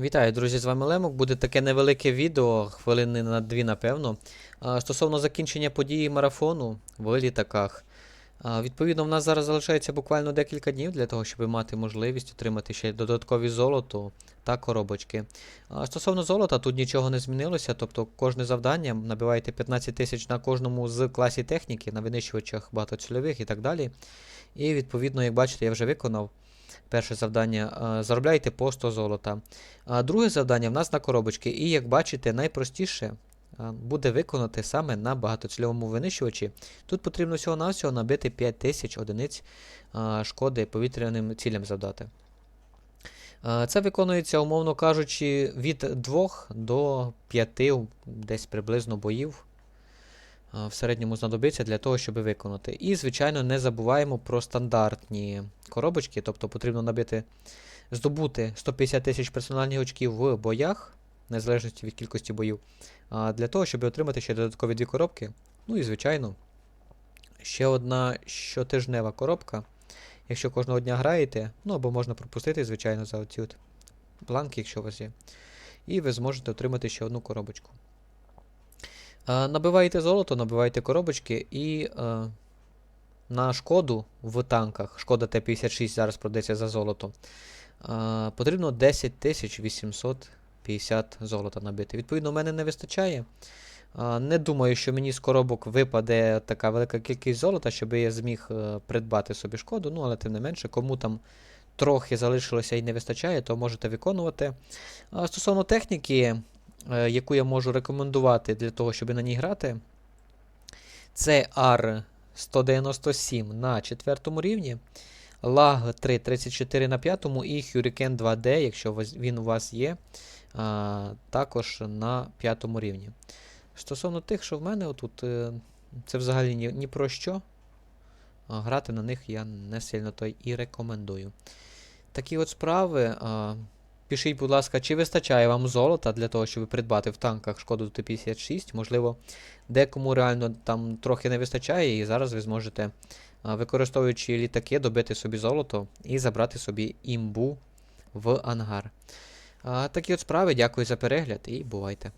Вітаю, друзі, з вами Лемок. Буде таке невелике відео, хвилини на дві, напевно. Стосовно закінчення події марафону в літаках. Відповідно, в нас зараз залишається буквально декілька днів для того, щоб мати можливість отримати ще додаткові золото та коробочки. Стосовно золота, тут нічого не змінилося, тобто кожне завдання набиваєте 15 тисяч на кожному з класі техніки, на винищувачах багатоцільових і так далі. І відповідно, як бачите, я вже виконав. Перше завдання. Заробляйте по 100 золота. Друге завдання в нас на коробочки. І як бачите, найпростіше буде виконати саме на багатоцільовому винищувачі. Тут потрібно всього-навсього набити 5000 одиниць шкоди повітряним цілям завдати. Це виконується, умовно кажучи, від 2 до 5 десь приблизно боїв. А, В середньому знадобиться для того, щоб виконати. І, звичайно, не забуваємо про стандартні коробочки, тобто потрібно набити здобути 150 тисяч персональних очків в боях, незалежно від кількості боїв, для того, щоб отримати ще додаткові дві коробки. Ну і, звичайно, ще одна щотижнева коробка. Якщо кожного дня граєте, ну або можна пропустити, звичайно, за оці от бланки, якщо у вас є. І ви зможете отримати ще одну коробочку. А, набиваєте золото, набиваєте коробочки і. А, на шкоду в танках, шкода Т-56 зараз продається за золото. А, потрібно 10 850 золота набити. Відповідно, в мене не вистачає. А, не думаю, що мені з коробок випаде така велика кількість золота, щоб я зміг е, придбати собі шкоду. Ну, але тим не менше, кому там трохи залишилося і не вистачає, то можете виконувати. А, стосовно техніки, е, яку я можу рекомендувати для того, щоб на ній грати, це R 197 на 4 рівні, lag 334 на 5 і Hurricane 2D, якщо він у вас є, також на 5 рівні. Стосовно тих, що в мене отут, е, це взагалі ні, ні про що. Грати на них я не сильно то і рекомендую. Такі от справи. Пишіть, будь ласка, чи вистачає вам золота для того, щоб придбати в танках шкоду Т-56. Можливо, декому реально там трохи не вистачає, і зараз ви зможете, використовуючи літаки, добити собі золото і забрати собі імбу в ангар. Такі от справи. Дякую за перегляд і бувайте.